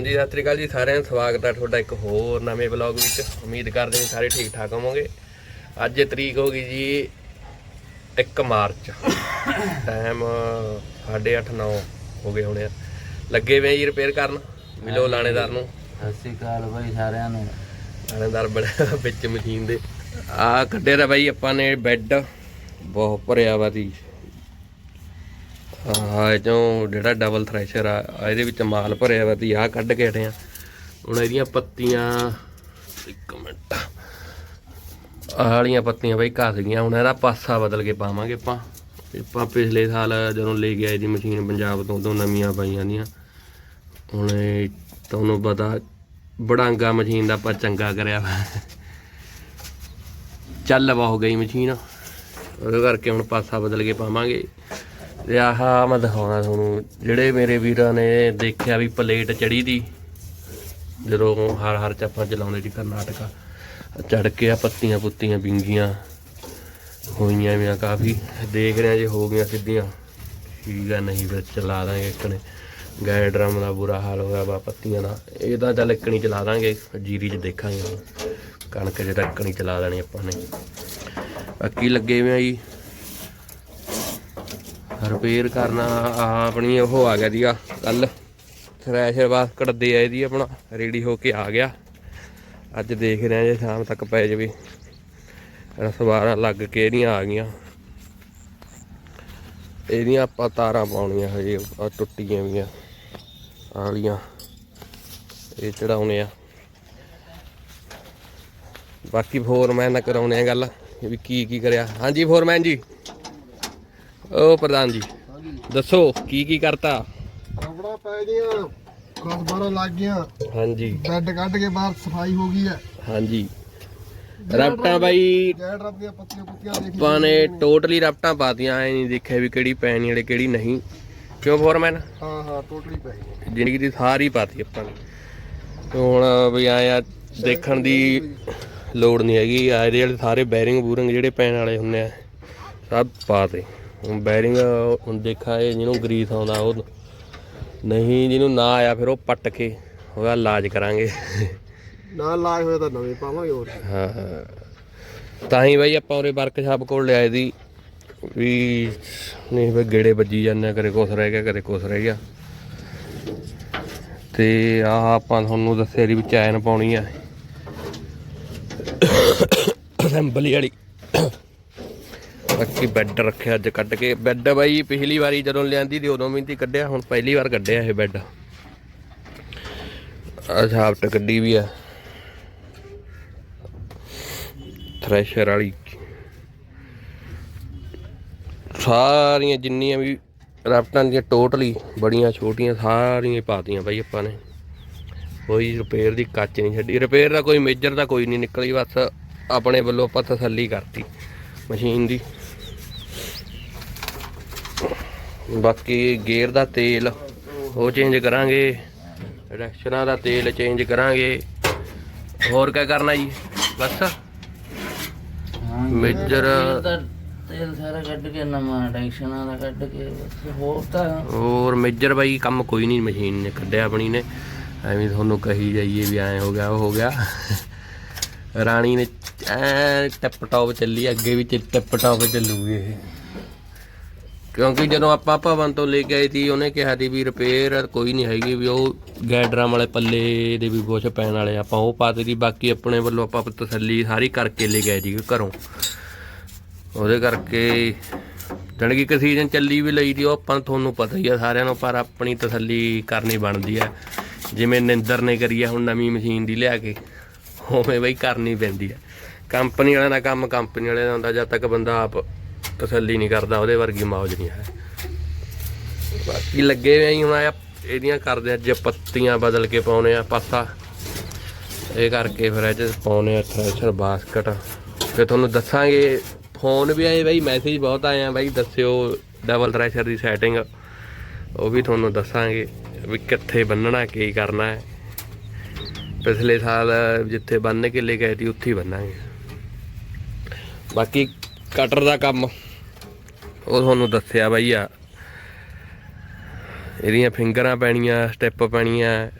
ਹਾਂਜੀ ਸਤਿ ਸ੍ਰੀ ਅਕਾਲ ਜੀ ਸਾਰਿਆਂ ਨੂੰ ਸਵਾਗਤ ਹੈ ਤੁਹਾਡਾ ਇੱਕ ਹੋਰ ਨਵੇਂ ਵਲੌਗ ਵਿੱਚ। ਉਮੀਦ ਕਰਦੇ ਹਾਂ ਸਾਰੇ ਠੀਕ ਠਾਕ ਹੋਵੋਗੇ। ਅੱਜ ਤਰੀਕ ਹੋ ਗਈ ਜੀ 1 ਮਾਰਚ। ਟਾਈਮ 8:30 9 ਹੋ ਗਏ ਹੋਣੇ ਆ। ਲੱਗੇ ਵੇ ਜੀ ਰਿਪੇਅਰ ਕਰਨ। ਮਿਲੋ ਲਾਣੇਦਾਰ ਨੂੰ। ਸਤਿ ਸ਼੍ਰੀ ਅਕਾਲ ਬਾਈ ਸਾਰਿਆਂ ਨੂੰ। ਲਾਣੇਦਾਰ ਬੜਾ ਵਿੱਚ ਮਸ਼ੀਨ ਦੇ। ਆ ਕੱਢਿਆ ਤਾਂ ਬਾਈ ਆਪਾਂ ਨੇ ਬੈੱਡ ਬਹੁਤ ਭਰਿਆ ਵਾ ਦੀ ਆਹ ਚੋਂ ਜਿਹੜਾ ਡਬਲ ਥ੍ਰੈਸ਼ਰ ਆ ਇਹਦੇ ਵਿੱਚ ਮਾਲ ਭਰਿਆ ਵਾ ਤੀ ਆਹ ਕੱਢ ਕੇ ਹਟੇ ਆ। ਹੁਣ ਇਹਦੀਆਂ ਪੱਤੀਆਂ, ਇੱਕ ਮਿੰਟ। ਆਹ ਵਾਲੀਆਂ ਪੱਤੀਆਂ ਬਾਈ ਘਸ ਗਈਆਂ, ਹੁਣ ਇਹਦਾ ਪਾਸਾ ਬਦਲ ਕੇ ਪਾਵਾਂਗੇ ਆਪਾਂ। ਆਪਾਂ ਪਿਛਲੇ ਸਾਲ ਜਦੋਂ ਲੈ ਕੇ ਆਏ ਦੀ ਮਸ਼ੀਨ ਪੰਜਾਬ ਤੋਂ, ਉਦੋਂ ਨਵੀਆਂ ਪਾਈਆਂ ਦੀਆਂ। ਹੁਣ ਤੁਹਾਨੂੰ ਪਤਾ, ਬੜਾਂਗਾ ਮਸ਼ੀਨ ਦਾ ਆਪਾਂ ਚੰਗਾ ਕਰਿਆ ਵਾ। ਚੱਲ ਵਾ, ਹੋ ਗਈ ਮਸ਼ੀਨ। ਉਹਦੇ ਕਰਕੇ ਹੁਣ ਪਾਸਾ ਬਦਲ ਕੇ ਪਾਵਾਂਗੇ। ਤੇ ਆਹ ਮੈਂ ਦਿਖਾਉਣਾ ਤੁਹਾਨੂੰ। ਜਿਹੜੇ ਮੇਰੇ ਵੀਰਾਂ ਨੇ ਦੇਖਿਆ ਵੀ ਪਲੇਟ ਚੜੀ ਦੀ, ਜਦੋਂ ਹਰ ਹਰ ਚ ਆਪਾਂ ਚਲਾਉਂਦੇ ਜੀ ਕਰਨਾਟਕਾ, ਚੜ ਕੇ ਆ ਪੱਤੀਆਂ ਪੁੱਤੀਆਂ ਵਿੰਗੀਆਂ ਹੋਈਆਂ ਵੀ ਆ ਕਾਫੀ। ਦੇਖ ਰਹੇ ਜੇ ਹੋ ਗਈਆਂ ਸਿੱਧੀਆਂ। ਠੀਕ ਆ, ਨਹੀਂ ਫਿਰ ਚਲਾ ਦਾਂਗੇ ਇੱਕਣੇ ਗਾਇ ਡਰਮ ਦਾ ਬੁਰਾ ਹਾਲ ਹੋਇਆ ਵਾ ਪੱਤੀਆਂ ਦਾ। ਇਹ ਤਾਂ ਚੱਲ ਇੱਕਣੀ ਚਲਾ ਦਾਂਗੇ, ਜੀਰੀ 'ਚ ਦੇਖਾਂਗੇ ਕਣਕ 'ਚ ਤਾਂ ਇੱਕਣੀ ਚਲਾ ਦੇਣੀ ਆਪਾਂ ਨੇ। ਬਾਕੀ ਲੱਗੇ ਹੋਏ ਆ ਜੀ? ਰਿਪੇਅਰ ਕਰਨਾ ਆ ਆਪਣੀ ਉਹ ਆ ਗਿਆ ਦੀਆ ਕੱਲ ਥ੍ਰੈਸ਼ਰ ਬਾਸਕਟ ਦੇ ਆ ਇਹਦੀ ਆਪਣਾ ਰੈਡੀ ਹੋ ਕੇ ਆ ਗਿਆ। ਅੱਜ ਦੇਖ ਰਹੇ ਆ ਜੇ ਸ਼ਾਮ ਤੱਕ ਪੈ ਜਾਵੇ। ਰਸਵਾਰਾਂ ਲੱਗ ਕੇ ਇਹਦੀਆਂ ਆ ਗਈਆਂ। ਇਹਦੀਆਂ ਆਪਾਂ ਤਾਰਾਂ ਪਾਉਣੀਆਂ ਹਜੇ ਟੁੱਟੀਆਂ ਵੀਆਂ, ਆਲੀਆਂ। ਇਹ ਚੜਾਉਣੇ ਆ। ਬਾਕੀ ਫੋਰਮੈਨ ਨਾਲ ਕਰਾਉਣੇ ਆ ਗੱਲ, ਵੀ ਕੀ ਕੀ ਕਰਿਆ। ਹਾਂਜੀ ਫੋਰਮੈਨ ਜੀ। ਉਹ ਪ੍ਰਧਾਨ ਜੀ ਦੱਸੋ ਕੀ ਕੀ ਕਰਤਾ? ਕਪੜਾ ਪੈ ਗਈਆਂ 10 12 ਲੱਗ ਗਈਆਂ ਹਾਂਜੀ। ਬੈੱਡ ਕੱਢ ਕੇ ਬਾਹਰ ਸਫ਼ਾਈ ਹੋ ਗਈ ਹੈ। ਹਾਂਜੀ। ਰਪਟਾਂ ਬਾਈ ਗੈਡ ਰੱਬ ਦੀਆਂ ਪੱਤੀਆਂ ਪੁੱਤੀਆਂ ਦੇਖ ਆਪਾਂ ਨੇ ਟੋਟਲੀ ਰਪਟਾਂ ਪਾਤੀਆਂ ਐ ਨਹੀਂ ਦੇਖਿਆ ਵੀ ਕਿਹੜੀ ਪੈਣੀ ਵਾਲੇ ਕਿਹੜੀ ਨਹੀਂ। ਕਿਉਂ ਫੋਰਮੈਨ? ਹਾਂ ਹਾਂ ਟੋਟਲੀ ਪੈ ਗਈ। ਜ਼ਿੰਦਗੀ ਦੀ ਸਾਰੀ ਪਾਤੀ ਆਪਾਂ ਨੇ। ਤੇ ਹੁਣ ਵੀ ਆਇਆ ਦੇਖਣ ਦੀ ਲੋੜ ਨਹੀਂ ਹੈਗੀ। ਆ ਇਹਦੇ ਵਾਲੇ ਸਾਰੇ ਬੈਰਿੰਗ ਬੂਰਿੰਗ ਜਿਹੜੇ ਪੈਣ ਵਾਲੇ ਹੁੰਦੇ ਆ ਸਭ ਪਾਤੇ। ਬੈਰਿੰਗ ਹੁਣ ਦੇਖਾ ਇਹ ਜਿਹਨੂੰ ਗਰੀਸ ਆਉਂਦਾ ਉਹ ਨਹੀਂ ਜਿਹਨੂੰ ਨਾ ਆਇਆ ਫਿਰ ਉਹ ਪੱਟ ਕੇ ਉਹਦਾ ਇਲਾਜ ਕਰਾਂਗੇ। ਨਾਲ ਲਾਏ ਹੋਏ ਤਾਂ ਨਵੇਂ ਪਾਵਾਂਗੇ ਹੋਰ। ਹਾਂ ਤਾਂ ਹੀ ਬਾਈ ਆਪਾਂ ਉਰੇ ਵਰਕਸ਼ਾਪ ਕੋਲ ਲਿਆਏ ਦੀ ਵੀ ਨਹੀਂ ਬਈ ਗੇੜੇ ਵੱਜੀ ਜਾਂਦੇ ਕਦੇ ਕੁਛ ਰਹਿ ਗਿਆ ਕਦੇ ਕੁਛ ਰਹਿ ਗਿਆ। ਤੇ ਆਹ ਆਪਾਂ ਤੁਹਾਨੂੰ ਦੱਸਿਆ ਦੀ ਵੀ ਚੈਨ ਪਾਉਣੀ ਆ। ਅਸੈਂਬਲੀ ਵਾਲੀ। ਬਾਕੀ ਬੈੱਡ ਰੱਖਿਆ ਅੱਜ ਕੱਢ ਕੇ। ਬੈੱਡ ਬਾਈ, ਪਿਛਲੀ ਵਾਰੀ ਜਦੋਂ ਲਿਆਂਦੀ ਤੇ ਉਦੋਂ ਵੀ ਤੀ ਕੱਢਿਆ, ਹੁਣ ਪਹਿਲੀ ਵਾਰ ਕੱਢਿਆ ਇਹ ਬੈੱਡ ਆ ਕੱਢੀ ਵੀ ਆ। ਥ੍ਰੈਸ਼ਰ ਵਾਲੀ। ਸਾਰੀਆਂ ਜਿੰਨੀਆਂ ਵੀ ਰਾਫਟਾਂ ਦੀਆਂ ਟੋਟਲੀ ਬੜੀਆਂ ਛੋਟੀਆਂ ਸਾਰੀਆਂ ਪਾਤੀਆਂ ਬਾਈ ਆਪਾਂ ਨੇ। ਕੋਈ ਰਿਪੇਅਰ ਦੀ ਕੱਚ ਨਹੀਂ ਛੱਡੀ। ਰਿਪੇਅਰ ਦਾ ਕੋਈ ਮੇਜਰ ਦਾ ਕੋਈ ਨਹੀਂ ਨਿਕਲੀ, ਬਸ ਆਪਣੇ ਵੱਲੋਂ ਆਪਾਂ ਤਸੱਲੀ ਕਰਤੀ ਮਸ਼ੀਨ ਦੀ। ਬਾਕੀ ਗੇਅਰ ਦਾ ਤੇਲ ਉਹ ਚੇਂਜ ਕਰਾਂਗੇ ਡਾਇਰੈਕਸ਼ਨਾਂ ਦਾ ਤੇਲ ਚੇਂਜ ਕਰਾਂਗੇ। ਹੋਰ ਕੀ ਕਰਨਾ ਜੀ? ਬਸ। ਮੇਜਰ ਤਾਂ ਤੇਲ ਸਾਰਾ ਕੱਢ ਕੇ ਨਵਾਂ ਟੈਕਸ਼ਨਾਂ ਦਾ ਕੱਢ ਕੇ ਬਸ ਹੋਰ ਤਾਂ ਹੋਰ ਮੇਜਰ ਬਾਈ ਕੰਮ ਕੋਈ ਨਹੀਂ ਮਸ਼ੀਨ ਨੇ ਕੱਢਿਆ ਆਪਣੀ ਨੇ। ਐਵੇਂ ਤੁਹਾਨੂੰ ਕਹੀ ਜਾਈਏ ਵੀ ਐ ਹੋ ਗਿਆ ਉਹ ਹੋ ਗਿਆ। ਰਾਣੀ ਨੇ ਐ ਟਿਪ ਟੌਪ ਚੱਲੀ ਅੱਗੇ ਵੀ ਟਿਪ ਟੌਪ ਚੱਲੂਗੀ ਇਹ। ਕਿਉਂਕਿ ਜਦੋਂ ਆਪਾਂ ਭਵਨ ਤੋਂ ਲੈ ਕੇ ਆਏ ਸੀ, ਉਹਨੇ ਕਿਹਾ ਸੀ ਵੀ ਰਿਪੇਅਰ ਕੋਈ ਨਹੀਂ ਹੈਗੀ ਵੀ ਉਹ ਗੈਡਰਾਂ ਵਾਲੇ ਪੱਲੇ ਦੇ ਵੀ ਕੁਛ ਪੈਣ ਵਾਲੇ ਆਪਾਂ ਉਹ ਪਾਤੇ ਦੀ ਬਾਕੀ ਆਪਣੇ ਵੱਲੋਂ ਆਪਾਂ ਤਸੱਲੀ ਸਾਰੀ ਕਰਕੇ ਲੈ ਗਏ ਜੀ ਘਰੋਂ। ਉਹਦੇ ਕਰਕੇ ਜਾਣੀ ਕਿ ਇੱਕ ਸੀਜ਼ਨ ਚੱਲੀ ਵੀ ਲਈ ਦੀ ਉਹ ਆਪਾਂ ਤੁਹਾਨੂੰ ਪਤਾ ਹੀ ਆ ਸਾਰਿਆਂ ਨੂੰ, ਪਰ ਆਪਣੀ ਤਸੱਲੀ ਕਰਨੀ ਬਣਦੀ ਆ। ਜਿਵੇਂ ਨਿੰਦਰ ਨੇ ਕਰੀ ਆ ਹੁਣ ਨਵੀਂ ਮਸ਼ੀਨ ਦੀ ਲਿਆ ਕੇ, ਉਵੇਂ ਬਈ ਕਰਨੀ ਪੈਂਦੀ ਆ। ਕੰਪਨੀ ਵਾਲਿਆਂ ਦਾ ਕੰਮ, ਕੰਪਨੀ ਵਾਲਿਆਂ ਦਾ ਹੁੰਦਾ, ਜਦ ਤੱਕ ਬੰਦਾ ਆਪ ਤਸੱਲੀ ਨਹੀਂ ਕਰਦਾ, ਉਹਦੇ ਵਰਗੀ ਮੌਜ ਨਹੀਂ ਹੈ। ਬਾਕੀ ਲੱਗੇ ਹੋਏ ਹੀ ਹੁਣ ਇਹਦੀਆਂ ਕਰਦੇ ਅੱਜ ਪੱਤੀਆਂ ਬਦਲ ਕੇ ਪਾਉਨੇ ਆ ਪਾਸਾ। ਇਹ ਕਰਕੇ ਫਿਰ ਅੱਜ 'ਚ ਪਾਉਨੇ ਆ ਥ੍ਰੈਸ਼ਰ ਬਾਸਕਟ ਫਿਰ ਤੁਹਾਨੂੰ ਦੱਸਾਂਗੇ ਫੋਨ ਵੀ ਆਏ ਬਾਈ ਮੈਸੇਜ ਬਹੁਤ ਆਏ ਆ ਬਾਈ, ਦੱਸਿਓ ਡਬਲ ਥ੍ਰੈਸ਼ਰ ਦੀ ਸੈਟਿੰਗ ਉਹ ਵੀ ਤੁਹਾਨੂੰ ਦੱਸਾਂਗੇ ਵੀ ਕਿੱਥੇ ਬੰਨਣਾ, ਕੀ ਕਰਨਾ ਹੈ। ਪਿਛਲੇ ਸਾਲ ਜਿੱਥੇ ਬੰਨ ਕੇ ਲੈ ਗਏ ਸੀ, ਉੱਥੇ ਹੀ ਬੰਨਾਂਗੇ। ਬਾਕੀ ਕਟਰ ਦਾ ਕੰਮ। ਉਹ ਤੁਹਾਨੂੰ ਦੱਸਿਆ ਬਾਈ ਆ। ਇਹਦੀਆਂ ਫਿੰਗਰਾਂ ਪੈਣੀਆਂ ਸਟੈਪ ਪੈਣੀਆਂ।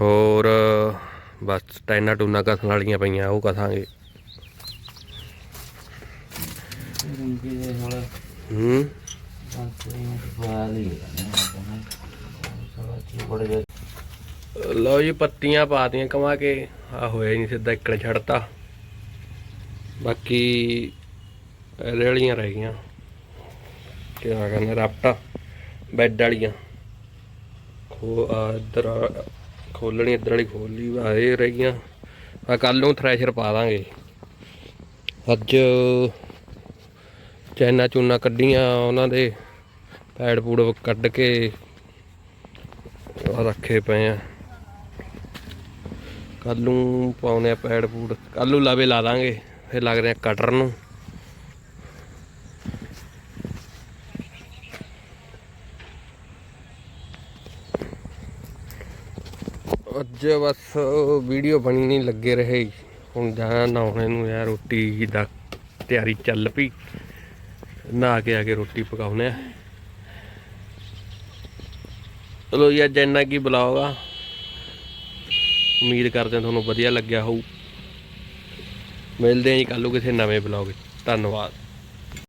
ਹੋਰ ਬਸ ਟੈਨਾ ਟੂਨਾ ਕਸਣ ਵਾਲੀਆਂ ਪਈਆਂ ਉਹ ਕਸਾਂਗੇ। ਹੂੰ। ਲਓ ਜੀ ਪੱਤੀਆਂ ਪਾਤੀਆਂ ਕਮਾ ਕੇ। ਆ ਹੋਇਆ ਹੀ ਨਹੀਂ ਸਿੱਧਾ ਇੱਕੜ ਛੱਡਤਾ। ਬਾਕੀ ਇਹਦੇ ਵਾਲੀਆਂ ਰਹਿ ਗਈਆਂ। ਕਿਆ ਕਹਿੰਦੇ ਰਾਪਟਾ ਬੈੱਡ ਵਾਲੀਆਂ। ਖੋ, ਆ ਇੱਧਰ ਖੋਲਣੀ, ਇੱਧਰ ਵਾਲੀ ਖੋਲ ਲਈ ਆ ਇਹ ਰਹਿ ਗਈਆਂ। ਆ ਕੱਲ ਨੂੰ ਥ੍ਰੈਸ਼ਰ ਪਾ ਦਾਂਗੇ। ਅੱਜ ਚੈਨਾ ਚੂਨਾ ਕੱਢੀਆਂ ਉਹਨਾਂ ਦੇ। ਪੈੜ ਪੂੜ ਕੱਢ ਕੇ ਰੱਖੇ ਪਏ ਆ। ਕੱਲ ਨੂੰ ਪਾਉਨੇ ਆ ਪੈੜ ਪੂੜ ਕੱਲ ਨੂੰ ਲਾਵੇ ਲਾ ਦਾਂਗੇ। ਫਿਰ ਲੱਗਦੇ ਆ ਕਟਰ ਨੂੰ। ਅੱਜ ਬਸ ਵੀਡੀਓ ਬਣੀ ਨਹੀਂ, ਲੱਗੇ ਰਹੇ। ਹੁਣ ਜਾਣਾ, ਨਹਾਉਣੇ ਨੂੰ ਯਾਰ, ਰੋਟੀ ਦਾ ਤਿਆਰੀ ਚੱਲ ਪਈ। ਨਹਾ ਕੇ ਆ ਕੇ ਰੋਟੀ ਪਕਾਉਨੇ ਆ। ਚਲੋ ਜੀ, ਅੱਜ ਇੰਨਾ ਕੀ ਬੁਲਾਓਗਾ ਉਮੀਦ ਕਰਦੇ ਹਾਂ ਤੁਹਾਨੂੰ ਵਧੀਆ ਲੱਗਿਆ ਹੋਊ। ਮਿਲਦੇ ਹਾਂ ਜੀ ਕੱਲੂ ਕਿਸੇ ਨਵੇਂ ਬਲੌਗ ਧੰਨਵਾਦ।